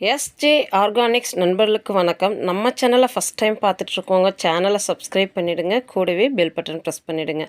SJ organics நண்பர்களுக்கு வணக்கம். நம்ம சேனலை ஃபஸ்ட் டைம் பார்த்துட்ருக்கோங்க சேனலை சப்ஸ்கிரைப் பண்ணிவிடுங்க கூடவே பெல் பட்டன் ப்ரெஸ் பண்ணிவிடுங்க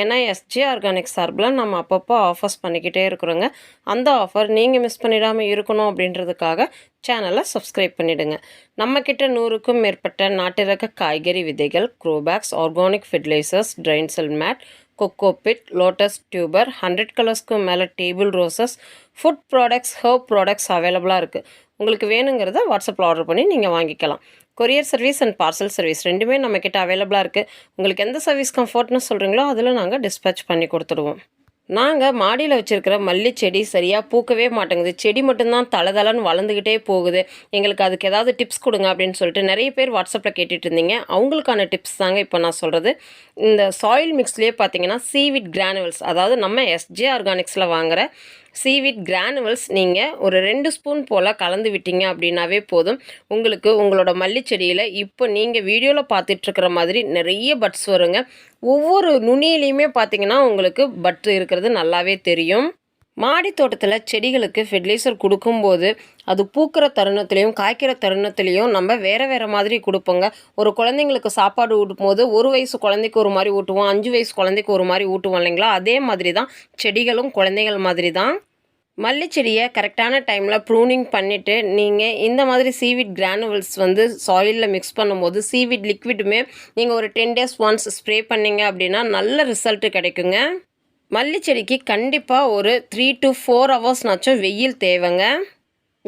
ஏன்னா எஸ்ஜே ஆர்கானிக்ஸ் சார்பில் நம்ம அப்பப்போ ஆஃபர்ஸ் பண்ணிக்கிட்டே இருக்கிறோங்க. அந்த ஆஃபர் நீங்கள் மிஸ் பண்ணிடாமல் இருக்கணும் அப்படின்றதுக்காக சேனலை சப்ஸ்கிரைப் பண்ணிவிடுங்க நம்மக்கிட்ட நூறுக்கும் மேற்பட்ட நாட்டிறக்க காய்கறி விதைகள் grow bags organic fertilisers drain cell mat cocopeat lotus tuber hundred கலர்ஸ்க்கு மேலே table roses food products herb products அவைலபிளாக இருக்குது உங்களுக்கு வேணுங்கிறத வாட்ஸ்அப்பில் ஆர்டர் பண்ணி நீங்கள் வாங்கிக்கலாம். Courier service and parcel service ரெண்டுமே நம்மக்கிட்ட அவைலபிளாக இருக்குது உங்களுக்கு எந்த சர்வீஸ் கம்ஃபர்ட்னு சொல்கிறீங்களோ அதில் நாங்கள் டிஸ்பேச் பண்ணி கொடுத்துடுவோம். நாங்கள் மாடியில் வச்சுருக்கிற மல்லி செடி சரியாக பூக்கவே மாட்டேங்குது. செடி மட்டும்தான் தலை தலைன்னு வளர்ந்துக்கிட்டே போகுது. எங்களுக்கு அதுக்கு ஏதாவது டிப்ஸ் கொடுங்க அப்படின்னு சொல்லிட்டு நிறைய பேர் வாட்ஸ்அப்பில் கேட்டுட்டு இருந்தீங்க. அவங்களுக்கான டிப்ஸ் தாங்க இப்போ நான் சொல்கிறது இந்த சாயில் மிக்ஸ்லேயே பார்த்தீங்கன்னா சீவிட் கிரானுவல்ஸ் அதாவது நம்ம எஸ்ஜே ஆர்கானிக்ஸில் வாங்குகிற சீவிட் கிரானுவல்ஸ் நீங்கள் ஒரு ரெண்டு ஸ்பூன் போல் கலந்து விட்டீங்க அப்படின்னாவே போதும். உங்களுக்கு உங்களோட மல்லிச்செடியில் இப்போ நீங்கள் வீடியோவில் பார்த்துட்ருக்கிற மாதிரி நிறைய பட்ஸ் வருங்க. ஒவ்வொரு நுனியிலையுமே பார்த்தீங்கன்னா உங்களுக்கு பட் இருக்கிறது நல்லாவே தெரியும். மாடி தோட்டத்தில் செடிகளுக்கு ஃபெர்டிலைசர் கொடுக்கும்போது அது பூக்கிற தருணத்துலேயும் காய்க்கிற தருணத்துலேயும் நம்ம வேறு வேறு மாதிரி கொடுப்போங்க. ஒரு குழந்தைங்களுக்கு சாப்பாடு ஊட்டும் போது ஒரு வயசு குழந்தைக்கு ஒரு மாதிரி ஊட்டுவோம் அஞ்சு வயசு குழந்தைக்கு ஒரு மாதிரி ஊட்டுவோம் இல்லைங்களா? அதே மாதிரி தான் செடிகளும் குழந்தைகள் மாதிரி தான் மல்லிச்செடியை கரெக்டான டைமில் ப்ரூனிங் பண்ணிவிட்டு நீங்கள் இந்த மாதிரி சீவிட் கிரானுவல்ஸ் வந்து சாயிலில் மிக்ஸ் பண்ணும்போது சீவிட் லிக்விடுமே நீங்கள் ஒரு டென் டேஸ் ஒன்ஸ் ஸ்ப்ரே பண்ணிங்க அப்படின்னா நல்ல ரிசல்ட்டு கிடைக்குங்க. மல்லிச்செடிக்கு கண்டிப்பாக ஒரு த்ரீ டு ஃபோர் ஹவர்ஸ்னாச்சும் வெயில் தேவைங்க.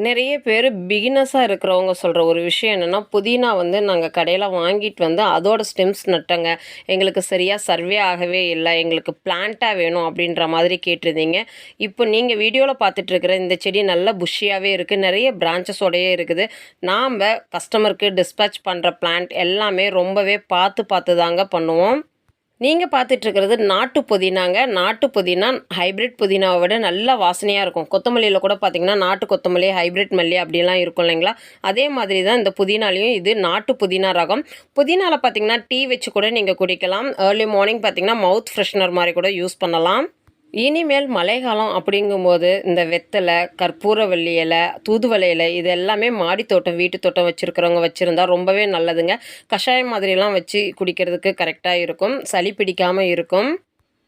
நிறைய பேர் பிகினஸாக இருக்கிறவங்க சொல்கிற ஒரு விஷயம் என்னென்னா புதினா வந்து நாங்கள் கடையில் வாங்கிட்டு வந்து அதோட ஸ்டெம்ஸ் நட்டங்க. எங்களுக்கு சரியாக சர்வே ஆகவே இல்லை. எங்களுக்கு பிளான்ட்டாக வேணும் அப்படின்ற மாதிரி கேட்டிருந்தீங்க. இப்போ நீங்கள் வீடியோவில் பார்த்துட்ருக்கிற இந்த செடி நல்ல புஷ்ஷியாகவே இருக்குது நிறைய பிரான்ச்சஸோடையே இருக்குது. நாம் கஸ்டமருக்கு டிஸ்பேச் பண்ணுற பிளான்ட் எல்லாமே ரொம்பவே பார்த்து பார்த்து தாங்க பண்ணுவோம். நீங்கள் பார்த்துட்ருக்கிறது நாட்டு புதினாங்க. நாட்டு புதினா ஹைப்ரிட் புதினாவை விட நல்ல வாசனையாக இருக்கும். கொத்தமல்லியில் கூட பார்த்தீங்கன்னா நாட்டு கொத்தமல்லி ஹைப்ரிட் மல்லி அப்படிலாம் இருக்கும் இல்லைங்களா? அதே மாதிரி தான் இந்த புதினாலையும் இது நாட்டு புதினா ரகம். புதினாவில் பார்த்தீங்கன்னா டீ வச்சு கூட நீங்கள் குடிக்கலாம். ஏர்லி மார்னிங் பார்த்தீங்கன்னா மவுத் ஃப்ரெஷ்னர் மாதிரி கூட யூஸ் பண்ணலாம். இனிமேல் மழைக்காலம் அப்படிங்கும்போது இந்த வெத்தலை கற்பூரவள்ளி இலை தூதுவளை இலை இது எல்லாமே மாடி தோட்டம் வீட்டு தோட்டம் வச்சுருக்கிறவங்க வச்சுருந்தா ரொம்பவே நல்லதுங்க. கஷாயம் மாதிரிலாம் வச்சு குடிக்கிறதுக்கு கரெக்டாக இருக்கும். சளி பிடிக்காமல் இருக்கும்.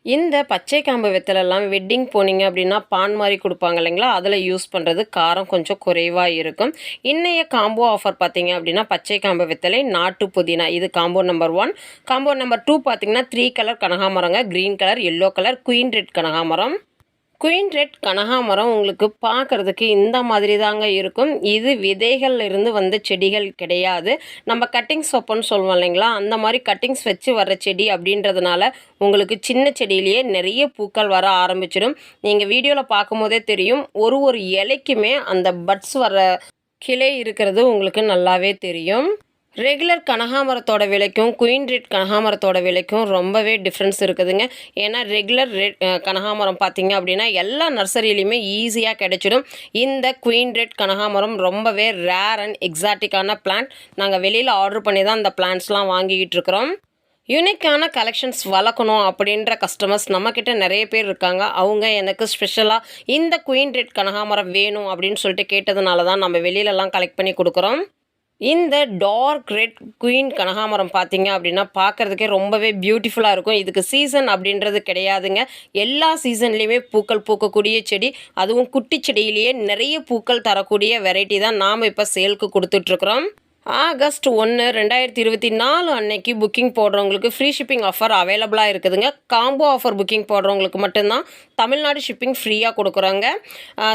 இந்த பச்சை காம்பு வெத்தலெல்லாம் வெட்டிங் போனீங்க அப்படின்னா பான் மாதிரி கொடுப்பாங்க இல்லைங்களா? அதில் யூஸ் பண்ணுறது காரம் கொஞ்சம் குறைவாக இருக்கும். இன்றைய காம்போ ஆஃபர் பார்த்தீங்க அப்படின்னா பச்சை காம்பு வெத்தலை நாட்டு புதினா. இது combo number one combo number two பார்த்தீங்கன்னா three colour கனகாமரங்க green colour yellow colour queen red கனகாமரம். குயின் ரெட் கனகாமரம் உங்களுக்கு பார்க்குறதுக்கு இந்த மாதிரி தாங்க இருக்கும். இது விதைகள் இருந்து வந்த செடிகள் கிடையாது. நம்ம கட்டிங்ஸ் வைப்போம்னு சொல்லுவோம் இல்லைங்களா? அந்த மாதிரி கட்டிங்ஸ் வச்சு வர்ற செடி அப்படின்றதுனால உங்களுக்கு சின்ன செடியிலேயே நிறைய பூக்கள் வர ஆரம்பிச்சிடும். நீங்கள் வீடியோவில் பார்க்கும்போதே தெரியும். ஒரு ஒரு இலைக்குமே அந்த பட்ஸ் வர கிளை இருக்கிறது உங்களுக்கு நல்லாவே தெரியும். ரெகுலர் கனகாமரத்தோட விலைக்கும் குயின் ரெட் கனகாமரத்தோட விலைக்கும் ரொம்பவே டிஃப்ரென்ஸ் இருக்குதுங்க. ஏன்னா ரெகுலர் ரெட் கனகாமரம் பார்த்திங்க அப்படின்னா எல்லா நர்சரியிலையுமே ஈஸியாக கிடைச்சிடும். இந்த குயின் ரெட் கனகாமரம் ரொம்பவே ரேர் அண்ட் எக்ஸாட்டிக்கான பிளான்ட் நாங்கள் வெளியில் ஆர்டர் பண்ணி தான் அந்த பிளான்ட்ஸ்லாம் வாங்கிக்கிட்டு இருக்கிறோம். யூனிக்கான கலெக்ஷன்ஸ் வளர்க்கணும் அப்படின்ற கஸ்டமர்ஸ் நம்மக்கிட்ட நிறைய பேர் இருக்காங்க. அவங்க எனக்கு ஸ்பெஷலாக இந்த குயின் ரெட் கனகாமரம் வேணும் அப்படின்னு சொல்லிட்டு கேட்டதுனால தான் நம்ம வெளியிலலாம் கலெக்ட் பண்ணி கொடுக்குறோம். இந்த டார்க் ரெட் குயின் கனகாமரம் பார்த்தீங்க அப்படின்னா பார்க்குறதுக்கே ரொம்பவே பியூட்டிஃபுல்லாக இருக்கும். இதுக்கு சீசன் அப்படின்றது கிடையாதுங்க. எல்லா சீசன்லேயுமே பூக்கள் பூக்கக்கூடிய செடி அதுவும் குட்டி செடியிலேயே நிறைய பூக்கள் தரக்கூடிய வெரைட்டி தான் நாம் இப்போ சேலுக்கு கொடுத்துட்ருக்குறோம் ஆகஸ்ட் ஒன்று ரெண்டாயிரத்தி இருபத்தி நாலு அன்னைக்கு புக்கிங் போடுறவங்களுக்கு ஃப்ரீ ஷிப்பிங் ஆஃபர் அவைலபிளாக இருக்குதுங்க. காம்போ ஆஃபர் புக்கிங் போடுறவங்களுக்கு மட்டும்தான் தமிழ்நாடு ஷிப்பிங் ஃப்ரீயாக கொடுக்குறாங்க.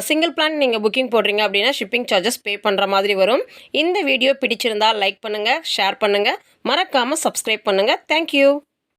சிங்கிள் பிளான் நீங்கள் புக்கிங் போடுறீங்க அப்படின்னா ஷிப்பிங் சார்ஜஸ் பே பண்ணுற மாதிரி வரும். இந்த வீடியோ பிடிச்சிருந்தால் லைக் பண்ணுங்கள் ஷேர் பண்ணுங்கள் மறக்காமல் சப்ஸ்கிரைப் பண்ணுங்கள் தேங்க்யூ